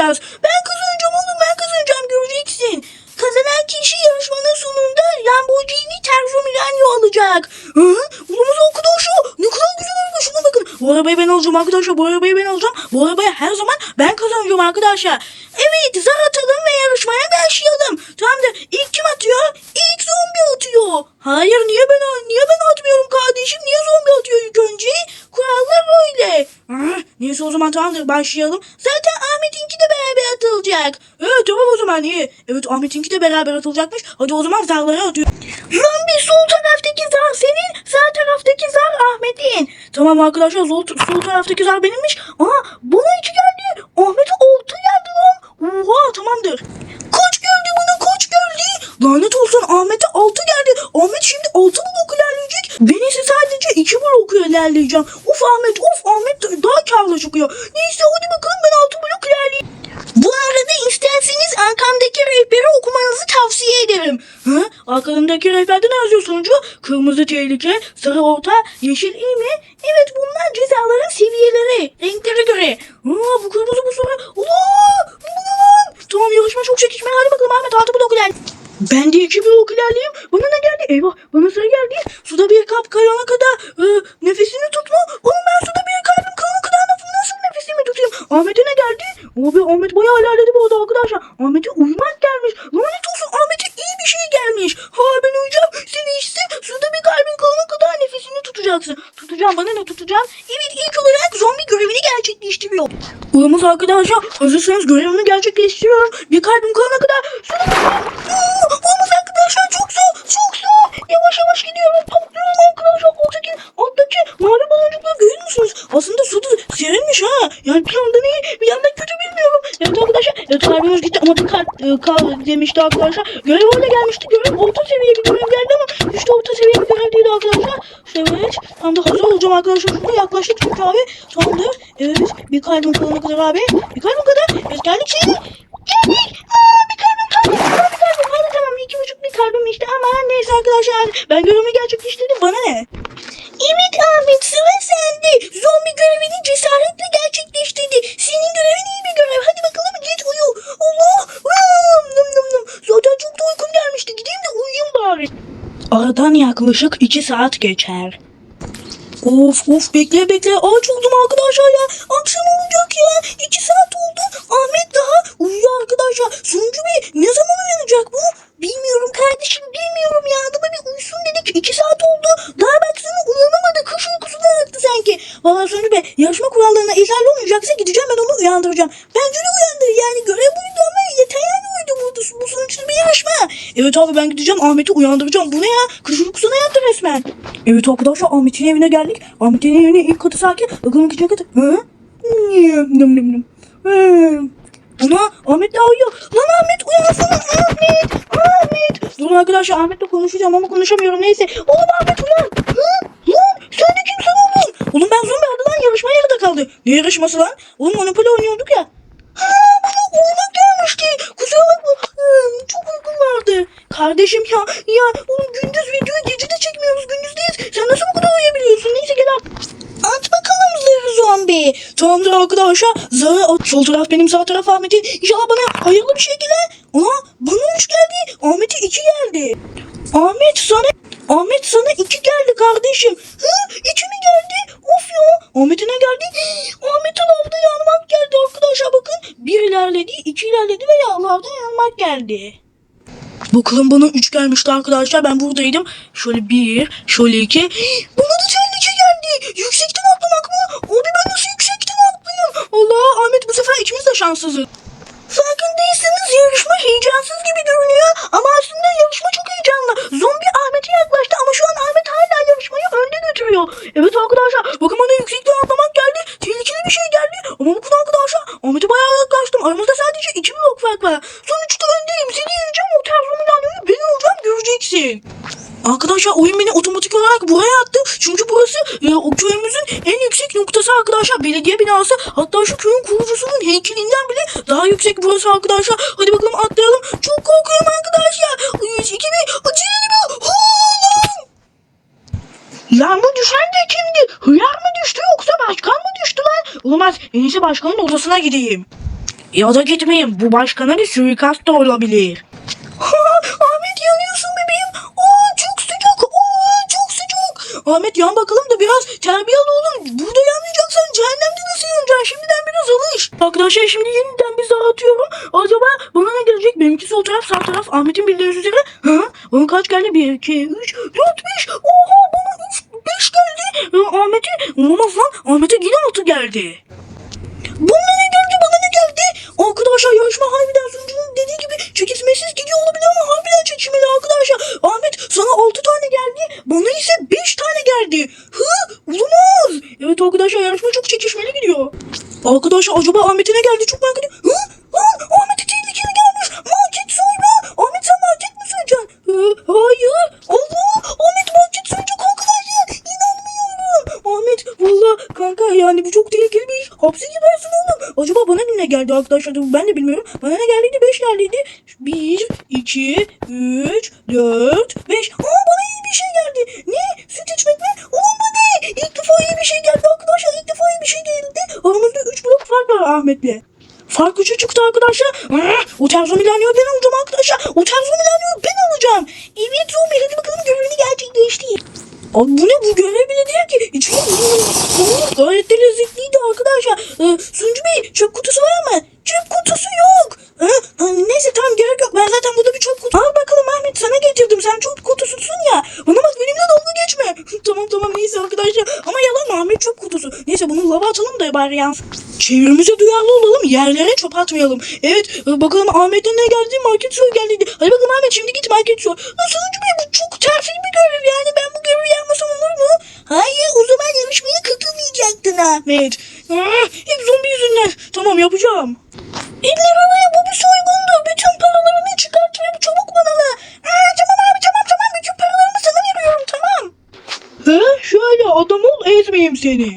oynayacağız. Ben kazanacağım oğlum ben kazanacağım göreceksin. Kazanan kişi yarışmanın sonunda Lamborghini Terzo Milenio alacak. Hı? Oğlumuz arkadaşlar ne kadar güzel araba şuna bakın. Bu arabayı ben alacağım arkadaşlar bu arabayı ben alacağım. Bu arabayı her zaman ben kazanacağım arkadaşlar. Evet zar atalım ve yarışmaya başlayalım. Tamamdır ilk kim atıyor? İlk zombi atıyor. Hayır niye ben niye ben atmıyorum kardeşim? Niye zombi atıyor ilk önce? Kurallar öyle. Ah, Neyse o zaman tamamdır başlayalım. Zaten Ahmet'inki de beraber atılacak. Evet tamam o zaman iyi. Evet Ahmet'inki de beraber atılacakmış. Hadi o zaman zarları atıyor. Zombi sol taraftaki zar senin, sağ taraftaki zar Ahmet'in. Tamam arkadaşlar sol, sol taraftaki zar benimmiş. Aha bana iki geldi. Ahmet'e altı geldi lan. Oha tamamdır. Kaç geldi? Lanet olsun Ahmet'e altı geldi. Ahmet şimdi altı blok ilerleyecek. Ben ise sadece iki blok ilerleyeceğim. Of Ahmet of Ahmet daha karlı çıkıyor. Neyse hadi bakalım ben altı blok ilerleyeyim. Bu arada isterseniz arkamdaki rehberi okumanızı tavsiye ederim. Hı? Arkamdaki rehberde ne yazıyor sonucu? Kırmızı tehlike, sarı orta, yeşil iyi mi? Evet bunlar cezaların seviyeleri, renklere göre. Aa, bu kırmızı bu sarı. Allah! Bu ne lan? Tamam yarışma çok çekişmeli. Hadi bakalım Ahmet altı blok ilerle. Ben de iki blok ilerleyeyim. Bana ne geldi? Eyvah bana sıra geldi. Suda bir kap kayana kadar e, nefesini tutma. Oğlum ben suda bir kalbim kayana kadar nasıl, nefesimi tutayım? Ahmet'e ne geldi? Abi Ahmet bayağı ilerledi bu arada arkadaşlar. Ahmet'e uyumak gelmiş. Lanet olsun Ahmet'e iyi bir şey gelmiş. Ha ben uyuyacağım. Sen işte suda bir kalbin kayana kadar nefesini tutacaksın. Tutacağım bana ne tutacağım? Evet ilk olarak zombi görevini gerçekleştiriyor. Uyumuz arkadaşlar hazırsanız görevimi gerçekleştiriyorum. Bir kalbim kayana kadar musunuz? Aslında suda serinmiş ha. Yani bir yandan iyi bir yandan kötü bilmiyorum. Evet arkadaşlar. Evet kalbimiz gitti ama bir kalp e, kal demişti arkadaşlar. Görev öyle gelmişti. Görev orta seviye bir görev geldi ama de orta seviye bir görev değil arkadaşlar. Evet. Tam da hazır olacağım arkadaşlar. Şurada yaklaştık çünkü abi. Tamamdır. Evet. Bir kalbim kalana kadar abi. Bir kalbim kadar. Evet geldik şimdi. Geldik. Aa, bir kalbim kaldı. Bir kalbim kaldı. Tamam iki buçuk bir kalbim işte ama neyse arkadaşlar. Ben görevimi gerçekleştirdim. Bana ne? Evet Ahmet sıra sende. Zombi görevini cesaretle gerçekleştirdi. Senin görevin iyi bir görev. Hadi bakalım git uyu. Allah. Aa, nım nım nım. Zaten çok da uykum gelmişti. Gideyim de uyuyayım bari. Aradan yaklaşık iki saat geçer. Of of bekle bekle aç oldum arkadaşlar ya. Akşam olacak ya. İki saat oldu. Ahmet daha uyuyor arkadaşlar. Sunucu Bey ne zaman uyanacak bu? Bilmiyorum kardeşim bilmiyorum ya. Adama bir uyusun dedik. İki saat Bey yarışma kurallarına ihlal olmayacaksa gideceğim ben onu uyandıracağım. Bence de uyandır yani görev buydu ama yeter yani uydu bu, bu sonuçta bir yarışma. Evet abi ben gideceğim Ahmet'i uyandıracağım. Bu ne ya? Kış uykusuna yattı resmen. Evet arkadaşlar Ahmet'in evine geldik. Ahmet'in evine ilk katı sakin. Bakalım ikinci katı. Hı? Nım nım nım. Hı. Ana Ahmet daha uyuyor. Lan Ahmet uyansana Ahmet. Ahmet. Dur arkadaşlar Ahmet'le konuşacağım ama konuşamıyorum neyse. Oğlum Ahmet uyan. Hı? Lan sen de kimsin oğlum? Oğlum ben zombi aldı lan yarışma yarıda kaldı. Ne yarışması lan? Oğlum Monopoly oynuyorduk ya. Ha bana uyumak gelmişti. Kusura bakma. Çok uykum vardı. Kardeşim ya. Ya oğlum gündüz videoyu gece de çekmiyoruz. Gündüzdeyiz. Sen nasıl bu kadar uyuyabiliyorsun? Neyse gel al. At bakalım zırh zombi. Tamamdır arkadaşlar. Zarı at. Sol taraf benim sağ taraf Ahmet'in. İnşallah bana hayırlı bir şey gelir. Aa bana üç geldi. Ahmet'e iki geldi. Ahmet sana Ahmet sana iki geldi kardeşim. Hı? İki mi geldi? Of ya. Ahmet'e ne geldi? Ahmet'e lavda yanmak geldi arkadaşlar bakın. Bir ilerledi, iki ilerledi ve lavda yanmak geldi. Bakalım bana 3 gelmişti arkadaşlar. Ben buradaydım. Şöyle bir, şöyle iki. Bana sefer ikimiz de şanssızız. Farkındaysanız yarışma heyecansız gibi görünüyor. Ama aslında yarışma çok heyecanlı. Zombi Ahmet'e yaklaştı ama şu an Ahmet hala yarışmayı önde götürüyor. Evet arkadaşlar bakın bana yüksekten atlamak geldi. Tehlikeli bir şey geldi. Ama bakın arkadaşlar Ahmet'e bayağı yaklaştım. Aramızda sadece iki blok fark var. Sonuçta öndeyim. Seni yeneceğim. O terzomilanyoyu ben olacağım göreceksin. Arkadaşlar oyun beni otomatik olarak buraya attı. Çünkü burası e, o köyümüzün en yüksek noktası arkadaşlar. Belediye binası. Hatta şu köyün kurucusunun heykelinden bile daha yüksek burası arkadaşlar. Hadi bakalım atlayalım. Çok korkuyorum arkadaşlar. 3, 2, 1. Acele bu. Oğlum. Lan bu düşen de kimdi? Hıyar mı düştü yoksa başkan mı düştü lan? Olamaz. En iyisi başkanın odasına gideyim. Ya da gitmeyin. Bu başkana bir suikast da olabilir. Ahmet yan bakalım da biraz terbiyeli olun. Burada yanmayacaksan cehennemde nasıl yanacaksın? Şimdiden biraz alış. Arkadaşlar şimdi yeniden bir daha atıyorum. Acaba bana ne gelecek? Benimki sol taraf sağ taraf. Ahmet'in bildiğiniz üzere. Ha? Bana kaç geldi? 1, 2, 3, 4, 5. Oha bana 3, 5 geldi. Ee, Ahmet'e olamaz lan. Ahmet'e yine 6 geldi. Ne geldi bana ne geldi? Arkadaşlar yarışma harbiden sunucunun dediği gibi çekişmesiz gidiyor olabilir ama harbiden çekişmeli arkadaşlar. Ahmet sana 6 tane geldi bana ise 5 tane geldi. Hı olamaz. Evet arkadaşlar yarışma çok çekişmeli gidiyor. Arkadaşlar acaba Ahmet'e ne geldi çok merak ediyorum. Geldi arkadaşlar? Ben de bilmiyorum. Bana ne geldiydi? 5 geldiydi. 1, 2, 3, 4, 5. Aa bana iyi bir şey geldi. Ne? Süt içmek mi? Oğlum bu ne? İlk defa iyi bir şey geldi arkadaşlar. İlk defa iyi bir şey geldi. Aramızda 3 blok fark var Ahmet'le. Fark 3'e çıktı arkadaşlar. Ah, O Terzo Milano'yu ben alacağım arkadaşlar. O Terzo Milano'yu ben alacağım. Evet Zombie hadi bakalım görevini gerçekleştir. Abi bu ne bu görev bile değil ki. Oo, gayet de lezzetliydi arkadaşlar. Ee, Suncu Bey çöp kutusu var mı? Çöp kutusu yok. Ha? Ha, neyse tamam gerek yok. Ben zaten burada bir çöp kutu. Al bakalım Ahmet sana getirdim. Sen çöp kutususun ya. Bana bak benimle dalga geçme. tamam tamam neyse arkadaşlar. Ama yalan Ahmet çöp kutusu. Neyse bunu yansın. Çevremize duyarlı olalım. Yerlere çöp atmayalım. Evet bakalım Ahmet'e ne geldi? Market soy geldi. Hadi bakalım Ahmet şimdi git market soy. Ha, Suncu Bey bu çok tersi bir görev yani. Ben bu görevi yapmasam olur mu? Hayır o zaman yarışmaya katılmayacaktın Ahmet. Ah, hep zombi yüzünden. Tamam yapacağım. İndir oraya bu bir soygundu. Bütün paralarını çıkart ve çabuk bana ver. Ha, tamam abi tamam tamam. Bütün paralarımı sana veriyorum tamam. He şöyle adam ol ezmeyeyim seni.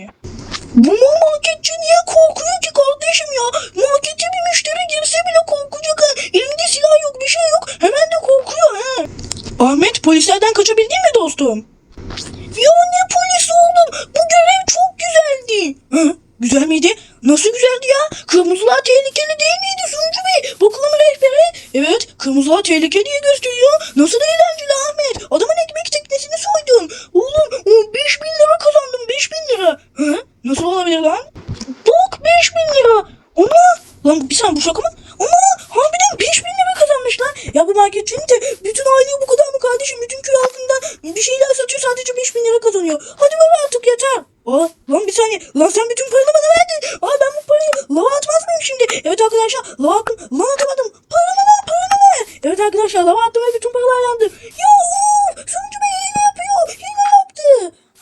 Polislerden kaçabildin mi dostum? Ya ne polisi oğlum? Bu görev çok güzeldi. Hı? Güzel miydi? Nasıl güzeldi ya? Kırmızılar tehlikeli değil miydi Suncu Bey? Bakalım rehbere. Evet kırmızılar tehlikeli diye gösteriyor. Nasıl eğlenceli Ahmet? Adamın ekmek teknesini soydun. Oğlum o 5 bin lira kazandım 5 bin lira. Hı? Nasıl olabilir lan? Bak 5 bin lira. Ama lan bir saniye bu şaka mı? Ama harbiden 5 bin lira kazanmış lan. Ya bu marketçinin de bütün aileyi bu kadar mı kardeşim? Bütün köy halkından bir şeyler satıyor sadece 5 bin lira kazanıyor. Hadi ver artık yeter. Aa, lan bir saniye. Lan sen bütün paranı bana verdin. Aa ben bu parayı lava atmaz mıyım şimdi? Evet arkadaşlar lava attım. Lan atamadım. Paramı ver paramı ver. Evet arkadaşlar lava attım ve bütün paralar yandı. Ya of, Sunucu Bey hile yapıyor. Hile yaptı.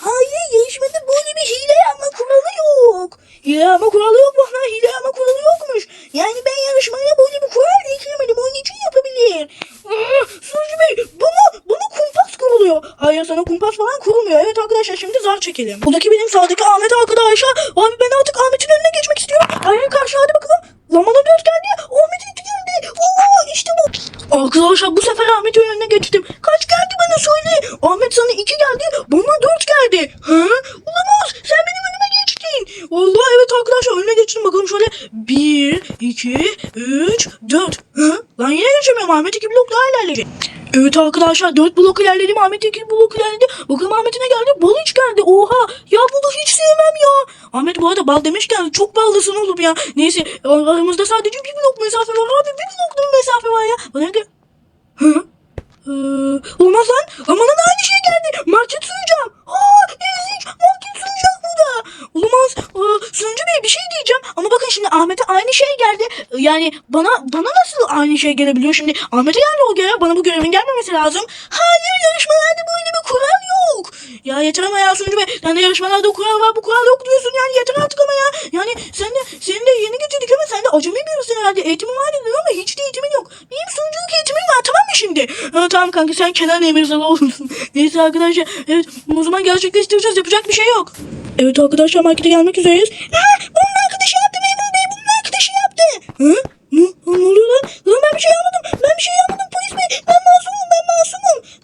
Hayır yarışmada böyle bir hile yapma kuralı yok. Hile yapma kuralı yok bana. Hile yapma kuralı yokmuş. Yani ben yarışmaya böyle bir kural eklemedim. Onun için yapabilir. Aa, Sunucu Bey bana, bana kumpas kuruluyor. Hayır sana kumpas falan kurulmuyor. Evet arkadaşlar şimdi zar çekelim. Buradaki benim sağdaki Ahmet arkadaşlar. Abi ben artık Ahmet'in önüne geçmek istiyorum. Hayır karşı hadi bakalım. Lamana dört geldi. Ahmet iki geldi. Oo işte bu. Arkadaşlar bu sefer Ahmet'in önüne geçtim. Kaç geldi bana söyle. Ahmet sana iki geldi. Bana dört geldi. Hı? Olamaz. Sen benim önüme geçtin. Vallahi evet arkadaşlar önüne geçtim. Bakalım şöyle. Bir, iki, üç, dört. Hı? Lan yine geçemiyorum. Ahmet iki. Evet arkadaşlar 4 blok ilerledim. Ahmet 2 blok ilerledi. Bakalım Ahmet'e ne geldi? Bal hiç geldi. Oha. Ya bunu hiç sevmem ya. Ahmet bu arada bal demişken çok ballısın oğlum ya. Neyse aramızda sadece bir blok mesafe var abi. Bir blok mesafe var ya. Bana gel. Hı? Ee, olmaz lan. Amanın aynı şey geldi. Market suyacağım. Aa ezik. Market suyacak bu da. Olamaz. Ee, sunucu bey bir şey diyeceğim. Ama bakın şimdi Ahmet'e aynı şey geldi. Ee, Yani bana bana nasıl aynı şey gelebiliyor şimdi? Ahmet'e geldi o görev. Bana bu görevin gelmemesi lazım. Hayır yarışmalarda böyle bir kural yok. Ya yeter ama ya sunucu bey. De yarışmalarda kural var bu kural yok diyorsun. Yani yeter artık ama ya. Yani sen de senin de yeni getirdik ama sen de acemi birisin herhalde. Eğitimin var diyor ama hiç de eğitimin yok. Benim sunuculuk eğitimim var şimdi? Ha, tamam kanka sen Kenan Emirzalı olursun. Neyse arkadaşlar. Evet o zaman gerçekleştireceğiz. Yapacak bir şey yok. Evet arkadaşlar markete gelmek üzereyiz. Ha, bunun arkadaşı yaptı memur bey. Bunun arkadaşı yaptı. Hı? Ne, ne oluyor lan? Lan ben bir şey yapmadım. Ben bir şey yapmadım polis bey. Ben masumum.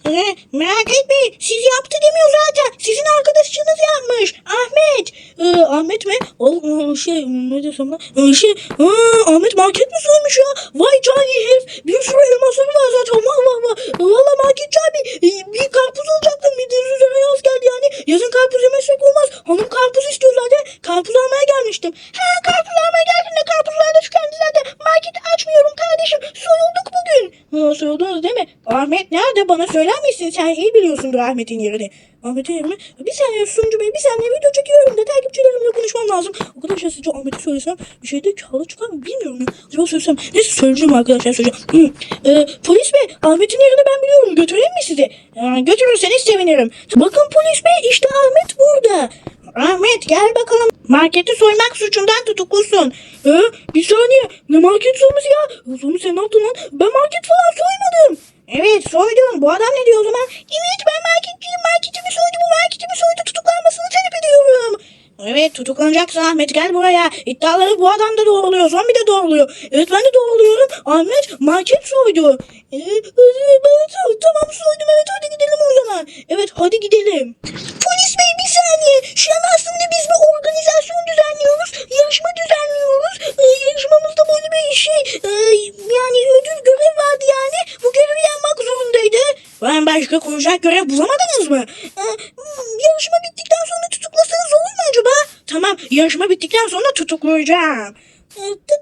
Ee, merak etmeyin. Siz yaptı demiyor zaten. Sizin arkadaşınız yapmış. Ahmet. Ee, Ahmet mi? O, o şey ne desem lan? Ee, şey, aa, Ahmet market mi soymuş ya? Vay cani herif. Bir sürü elmasları var zaten. Valla valla. Valla marketçi abi. e, Bir karpuz alacaktım. Bir de üzerine yaz geldi yani. Yazın karpuz yemesek olmaz. Hanım karpuz istiyor zaten. Karpuz almaya gelmiştim. He karpuz almaya geldin de karpuzlar da tükendi zaten. Marketi açmıyorum kardeşim. Soyulduk soyuldunuz değil mi? Ahmet nerede? Bana söyler misin? Sen iyi biliyorsundur Ahmet'in yerini. Ahmet'in yerini. Bir saniye Suncu Bey. Bir saniye video çekiyorum da takipçilerimle konuşmam lazım. Arkadaşlar sizce Ahmet'e söylesem bir şeyde kağıda çıkar mı bilmiyorum. Acaba söylesem. Neyse söyleyeceğim arkadaşlar söyleyeceğim. Hı. Ee, polis bey Ahmet'in yerini ben biliyorum. Götüreyim mi sizi? Ee, götürürseniz sevinirim. Bakın polis bey işte Ahmet burada. Ahmet gel bakalım. Marketi soymak suçundan tutuklusun. Ee, bir saniye. Ne market soyması ya? Zaman sen ne yaptın lan? Ben market falan soymadım. Evet soydun. Bu adam ne diyor o zaman? Evet ben marketçiyim. Marketimi soydu. Bu marketimi soydu. Tutuklanmasını talep ediyorum. Evet tutuklanacaksın Ahmet gel buraya. İddiaları bu adam da doğruluyor. Zombi de doğruluyor. Evet ben de doğruluyorum. Ahmet market soydu. Ee, evet, tamam soydum evet hadi gidelim o zaman. Evet hadi gidelim. Polis bey bir saniye. Şu an aslında biz bir organizasyon düzenliyoruz. Yarışma düzenliyoruz. Ee, yarışmamızda böyle bir şey e, yani ödül görev vardı yani. Bu görevi yapmak zorundaydı. Ben başka koyacak görev bulamadınız mı? Ee, yarışma bittikten sonra tutuklasanız olur mu acaba? Tamam yarışma bittikten sonra tutuklayacağım.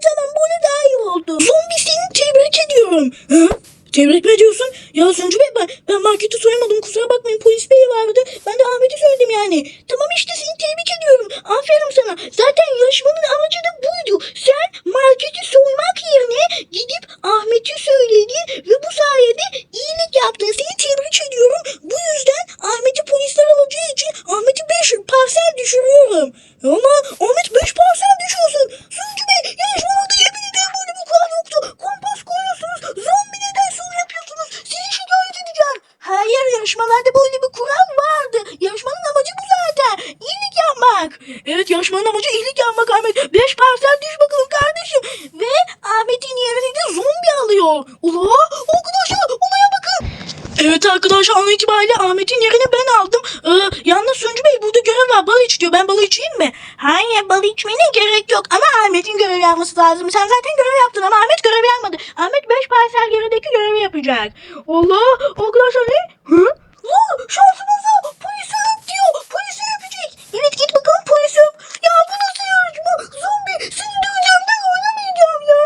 Tamam böyle daha iyi oldu. Zombi seni tebrik ediyorum. Ha? Tebrik mi ediyorsun? Ya Suncu Bey ben, ben marketi soymadım kusura bakmayın polis bey vardı. Ben de Ahmet'i söyledim yani. Tamam işte seni tebrik ediyorum. Aferin sana. Zaten yarışmanın amacı da buydu. Sen marketi soymak yerine gidip Ahmet'i söyledin ve bu sayede iyilik yaptın. Seni tebrik ediyorum. Bu yüzden Ahmet'i polisler alacağı için Ahmet'i 5 parsel düşürüyorum. Ama Ahmet 5 parsel düşüyorsun. Suncu Bey yarışmalarda yemin ederim böyle bir kural yoktu. Kompas koyuyorsunuz. Zombi neden soru yapıyorsunuz? Sizi şikayet edeceğim. Hayır yarışmalarda böyle bir kural vardı. Yarışmanın amacı bu zaten. İyilik yapmak. Evet yarışmanın amacı iyilik yapmak Ahmet. 5 parsel düş bakalım kardeşim. Ve Ahmet'in yerine zombi alıyor. Ula arkadaşlar olaya bakın. Evet arkadaşlar an itibariyle Ahmet'in yerini ben aldım. Ee, yalnız Suncu Bey burada görev var. Bal iç diyor. Ben balı içeyim mi? Hayır bal içmene gerek yok. Ama Ahmet'in görev yapması lazım. Sen zaten görev yaptın ama Ahmet görev yapmadı. Ahmet 5 parsel gerideki görevi yapacak. Allah arkadaşlar ne? Hı? La şansımıza polisi öp diyor. Polisi öpecek. Evet git bakalım polisi öp. Ya bu nasıl yarışma? Zombi seni döveceğim ben oynamayacağım ya.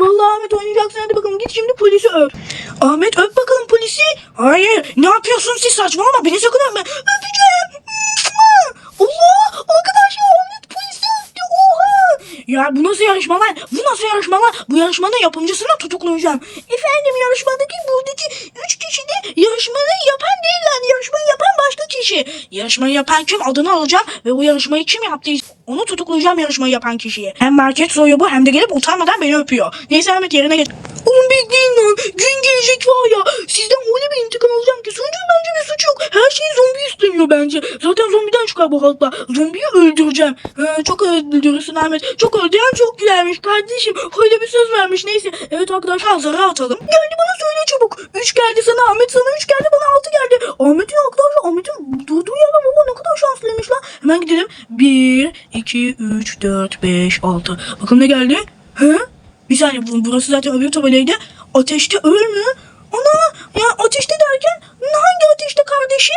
Vallahi Ahmet oynayacaksın hadi bakalım git şimdi polisi öp. Ahmet öp bakalım polisi. Hayır ne yapıyorsun siz saçmalama beni sakın öpme. Öpeceğim. Ya bu nasıl yarışma lan? Bu nasıl yarışma lan? Bu yarışmanın yapımcısını tutuklayacağım. Efendim yarışmadaki buradaki üç kişi de yarışmayı yapan değil lan. Yarışmayı yapan başka kişi. Yarışmayı yapan kim adını alacağım ve bu yarışmayı kim yaptıysa onu tutuklayacağım yarışmayı yapan kişiye. Hem market soyuyor bu hem de gelip utanmadan beni öpüyor. Neyse Ahmet yerine geç. Oğlum bekleyin lan. Gün gelecek var ya. Sizden öyle bir intikam alacağım ki. Sonucu bence bir suç yok. Her şey zombi üstleniyor bence. Zaten zombiden çıkar bu halkla. Zombiyi öldüreceğim. Ha, çok öldürürsün Ahmet. Çok öldüren çok gülermiş kardeşim. Öyle bir söz vermiş. Neyse. Evet arkadaşlar zara atalım. Geldi bana söyle çabuk. Üç geldi sana Ahmet sana üç geldi bana altı geldi. Ahmet'in arkadaşlar Ahmet'in durduğu yerden baba ne kadar şanslıymış lan. Hemen gidelim. Bir, iki, üç, dört, beş, altı. Bakın ne geldi? He? Bir saniye bu- burası zaten öbür tabelaydı. Ateşte öl mü? Ana ya ateşte derken hangi ateşte kardeşim?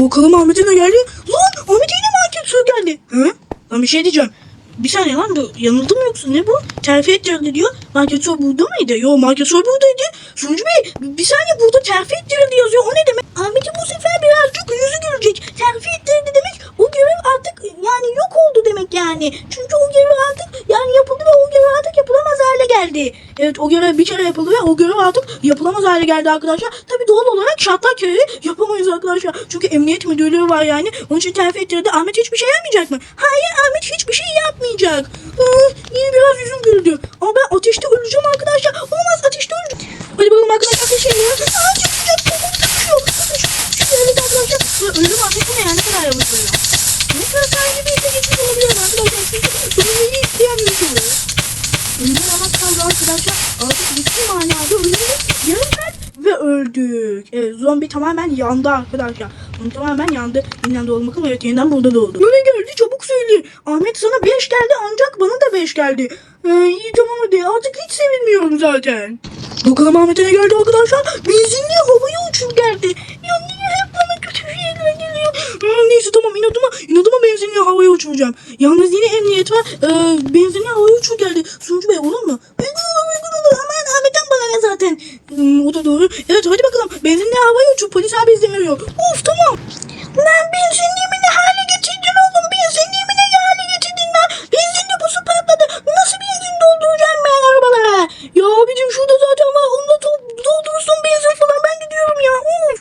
Bakalım Ahmet'e ne geldi? Lan Ahmet'e yine market su geldi. Hı? Lan bir şey diyeceğim. Bir saniye lan bu yanıldım yoksa ne bu? Terfi ettirildi diyor. Market soy burada mıydı? Yo market soy buradaydı. Sunucu Bey bir saniye burada terfi ettirildi yazıyor. O ne demek? Ahmet'in bu sefer birazcık yüzü gülecek. Terfi ettirildi demek o görev artık yani yok oldu demek yani. Çünkü o görev artık yani yapıldı ve o görev artık yapılamaz hale geldi. Evet o görev bir kere yapıldı ve o görev artık yapılamaz hale geldi arkadaşlar. Tabi doğal olarak şartlar köyü yapamayız arkadaşlar. Çünkü emniyet müdürlüğü var yani. Onun için terfi ettirildi. Ahmet hiçbir şey yapmayacak mı? Hayır Ahmet hiçbir şey yapmayacak. Aa, yine biraz yüzüm güldü. Ama ben ateşte öleceğim arkadaşlar. Olmaz ateşte öleceğim. Hadi bakalım arkadaşlar ateşleyin. Aa çok sıcak. Kolum sıkışıyor. Evet arkadaşlar. Ya Ölüm bu ne ya? Ne kadar yavaş ölüyor. Ne kadar sahibi bir işe geçmiş olabilirim arkadaşlar. Çünkü ölümleri isteyen bir şey oluyor. Ölümden ramak kaldı arkadaşlar. Artık ciddi manada ölümün yarım öldük. Evet zombi tamamen yandı arkadaşlar. Zombi tamamen yandı. Yeniden doğalım bakalım. Evet yeniden burada doğdu. Ne geldi çabuk söyle. Ahmet sana 5 geldi ancak bana da 5 geldi. Ee, iyi tamam hadi artık hiç sevinmiyorum zaten. Bakalım Ahmet'e ne geldi arkadaşlar? Benzinli havaya uçup geldi. Ya niye hep bana kötü şeyler geliyor? Hmm, neyse tamam inadıma, inadıma benzinli havaya uçuracağım. Yalnız yine emniyet var. Ee, benzinli havaya uçur geldi. Sunucu Bey olur mu? Uygun olur uygun olur. Hemen Ahmet'ten bana zaten. Hmm, o da doğru. Evet hadi bakalım. Benzinli havaya uçur. Polis abi izin veriyor. Of tamam. Lan benzinliğimi ne hale getirdin oğlum? Benzinliğimi ne hale getirdin lan? Benzinli pusu patladı. Nasıl benzin dolduracağım ben arabalara? Ya abicim şurada zaten var. Onu da do- doldurursun benzin falan. Ben gidiyorum ya. Of.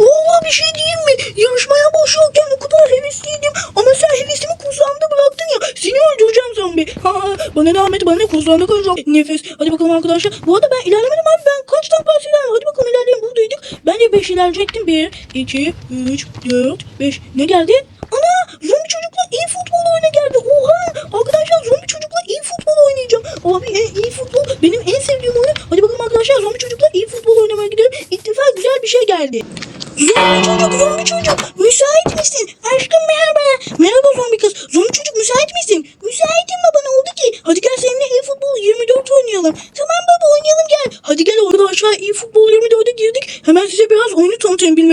Valla bir şey diyeyim mi? Yarışmaya boş yokken o kadar hevesliydim. Ama sen hevesimi kursağımda bıraktın ya. Seni öldüreceğim zombi. Ha, bana rahmet bana kursağımda kalacak. Nefes. Hadi bakalım arkadaşlar. Bu arada ben ilerlemedim abi. Ben kaç tane pas ilerledim. Hadi bakalım ilerleyelim. Buradaydık. Ben de 5 ilerleyecektim. 1, 2, 3, 4, 5. Ne geldi? Ana zombi çocukla iyi futbol oyuna geldi. Oha arkadaşlar zombi çocukla iyi futbol oynayacağım. Abi en iyi futbol benim en sevdiğim oyun. Hadi bakalım arkadaşlar zombi çocukla iyi futbol oynamaya gidelim. İlk defa güzel bir şey geldi. Zombi çocuk, zombi çocuk.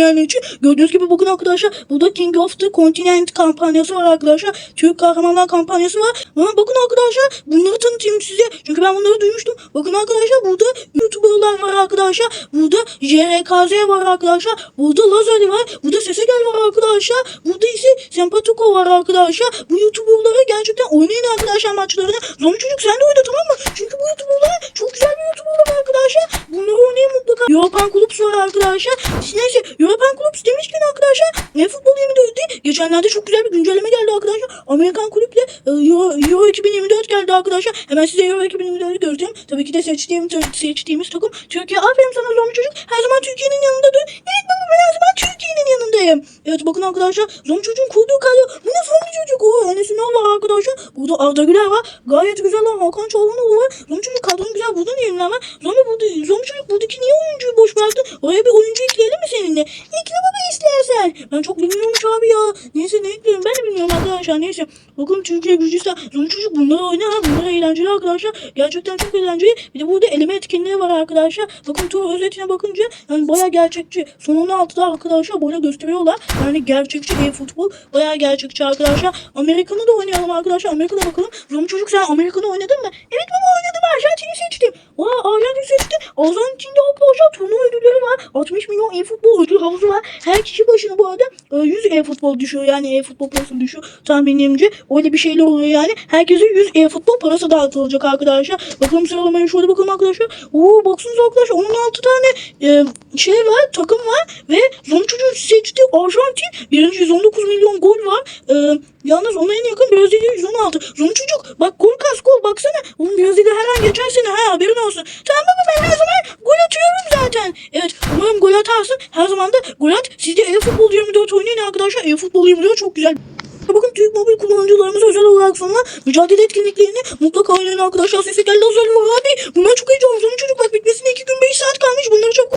Daniel. İçin. Gördüğünüz gibi bakın arkadaşlar burada King of the Continent kampanyası var arkadaşlar. Türk kahramanlar kampanyası var. Ha, bakın arkadaşlar bunları tanıtayım size. Çünkü ben bunları duymuştum. Bakın arkadaşlar burada YouTuber'lar var arkadaşlar. Burada JRKZ var arkadaşlar. Burada Lazari var. Burada Sesegel var arkadaşlar. Burada ise Sempatiko var arkadaşlar. Bu YouTuber'lara gerçekten oynayın arkadaşlar maçlarını. Zombi çocuk sen de oyna tamam mı? Çünkü bu YouTuber'lar çok güzel bir YouTuber'lar arkadaşlar. Bunları oynayın mutlaka. European Clubs var arkadaşlar. Neyse European Clubs demişken arkadaşlar ne futbol 24'te geçenlerde çok güzel bir güncelleme geldi arkadaşlar. Amerikan kulüple e, Euro, Euro 2024 geldi arkadaşlar. Hemen size Euro 2024'ü göstereyim. Tabii ki de seçtiğim, seçtiğimiz takım Türkiye. Aferin sana zombi çocuk. Her zaman Türkiye'nin yanında dur. Evet baba ben her zaman Türkiye'nin yanındayım. Evet bakın arkadaşlar zombi çocuğun kurduğu kadro. Bu ne zombi çocuk? O Enes Ünal var arkadaşlar. Burada Arda Güler var. Gayet güzel lan Hakan Çalhanoğlu var. Zombi çocuk kadronun güzel. Burada niye var? Zombi, burada, zombi çocuk buradaki niye oyuncuyu boş bıraktın? Oraya bir oyuncu ekleyelim mi seninle? Ekle baba istersen. Ben çok bilmiyormuş abi ya. Neyse ne ekleyelim ben de bilmiyorum arkadaşlar. Neyse. Bakın Türkiye Gürcistan. Zombi çocuk bunları oynar. Bunlar eğlenceli arkadaşlar. Gerçekten çok eğlenceli. Bir de burada eleme etkinliği var arkadaşlar. Bakın tur özetine bakınca yani baya gerçekçi. Son 16'da arkadaşlar böyle gösteriyorlar. Yani gerçekçi bir futbol. Baya gerçekçi arkadaşlar. Amerikan'ı da oynayalım arkadaşlar. Amerika'da bakalım. Zombi çocuk sen Amerikan'ı oynadın mı? Evet baba oynadım. Arjantin'i seçtim. Aa Arjantin seçti. Arjantin'de arkadaşlar turnuva ödülleri var. 60 milyon e-futbol ödül havuzu var. Her kişi başına bu arada e, 100 e-futbol düşüyor. Yani e-futbol parası düşüyor. Tahminimce öyle bir şeyler oluyor yani. Herkese 100 e-futbol parası dağıtılacak arkadaşlar. Bakalım sıralamaya şöyle bakalım arkadaşlar. Oo baksanıza arkadaşlar 16 tane e, şey var takım var ve çocuğu seçti Arjantin. Birinci 119 milyon gol var. E, yalnız ona en yakın Brezilya 116. Zombi çocuk bak gol kas gol baksana. Oğlum Brezilya her an geçen sene ha haberin olsun. Tamam ben her zaman gol atıyorum zaten. Evet umarım gol atarsın. Her zaman da at. Siz de e-futbol 24 oynayın arkadaşlar. E-futbol 24 çok güzel. Bakın Türk mobil kullanıcılarımız özel olarak sunulan mücadele etkinliklerini mutlaka oynayın arkadaşlar. Sesi geldi özel var abi. Bunlar çok heyecanlı. Zombi çocuk bak bitmesine 2 gün 5 saat kalmış. Bunları çok...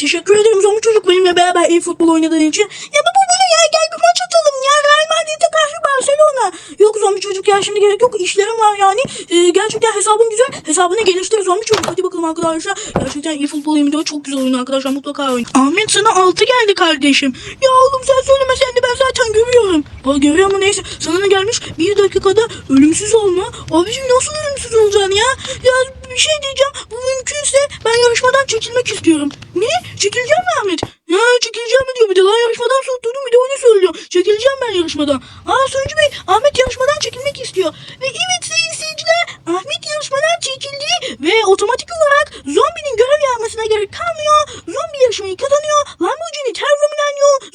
Teşekkür ederim zombi çocuk benimle beraber iyi futbol oynadığın için. Ya bu ne ya gel bir maç atalım ya. Real Madrid'e karşı Barcelona. Yok zombi çocuk ya şimdi gerek yok. İşlerim var yani. Ee, gerçekten hesabın güzel. Hesabını geliştir zombi çocuk. Hadi bakalım arkadaşlar. Gerçekten futbol oyunu çok güzel oyun arkadaşlar. Mutlaka oynayın. Ahmet sana 6 geldi kardeşim. Ya oğlum sen söylemesen de ben zaten görüyorum. Ha görüyor mu neyse. Sana ne gelmiş? Bir dakikada ölümsüz olma. Abicim nasıl ölümsüz olacaksın ya? Ya bir şey diyeceğim. Bu mümkünse ben yarışmadan çekilmek istiyorum. Ne? Çekileceğim mi Ahmet? Ya çekileceğim mi diyor bir de lan yarışmadan soğutturdum bir de öyle söylüyor. Çekileceğim ben yarışmadan. Aa Sonucu Bey Ahmet yarışmadan çekilmek istiyor. Ve evet sayın seyirciler Ahmet yarışmadan çekildi ve otomatik olarak zombinin görev yapmasına gerek kalmıyor. Zombi yarışmayı kazanıyor. Lamborghini Terminal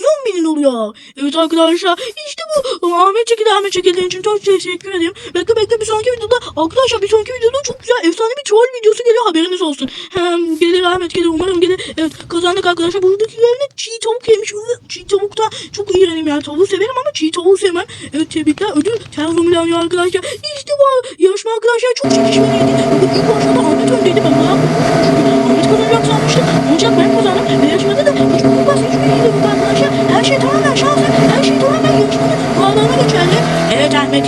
zombinin oluyor. Evet arkadaşlar işte bu Ahmet çekildi Ahmet çekildiğin için çok teşekkür ederim. Bekle bekle bir sonraki videoda arkadaşlar bir sonraki videoda çok güzel efsane bir troll videosu geliyor haberiniz olsun. Hem gelir Ahmet gelir umarım gelir. Evet kazandık arkadaşlar buradakilerini çiğ tavuk yemiş. Çiğ tavuk da çok iğrenim yani tavuğu severim ama çiğ tavuğu sevmem. Evet tebrikler ödül Terminal arkadaşlar. İşte bu yarışma arkadaşlar çok çekişmeliydi. Bakın ilk başta da Ahmet öndeydi ben bayağı korkmuştum. Çünkü Ahmet kazanacak sanmıştım. Ancak ben kazandım.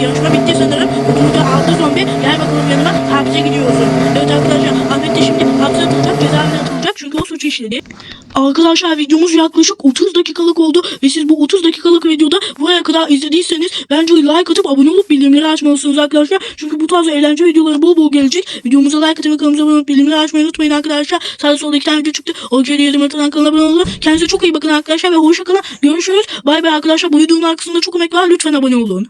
yarışma bitti sanırım. Ödülünü aldı zombi. Gel bakalım yanıma. Hapse gidiyorsun. Evet arkadaşlar Ahmet de şimdi hapse atılacak. Cezaevine atılacak. Çünkü o suç işledi. Arkadaşlar videomuz yaklaşık 30 dakikalık oldu. Ve siz bu 30 dakikalık videoda buraya kadar izlediyseniz bence like atıp abone olup bildirimleri açmalısınız arkadaşlar. Çünkü bu tarz eğlence videoları bol bol gelecek. Videomuza like atıp kanalımıza abone olup bildirimleri açmayı unutmayın arkadaşlar. Sağda solda iki tane video çıktı. O videoyu yazım kanalına abone olun. Kendinize çok iyi bakın arkadaşlar ve hoşçakalın. Görüşürüz. Bay bay arkadaşlar. Bu videonun arkasında çok emek var. Lütfen abone olun.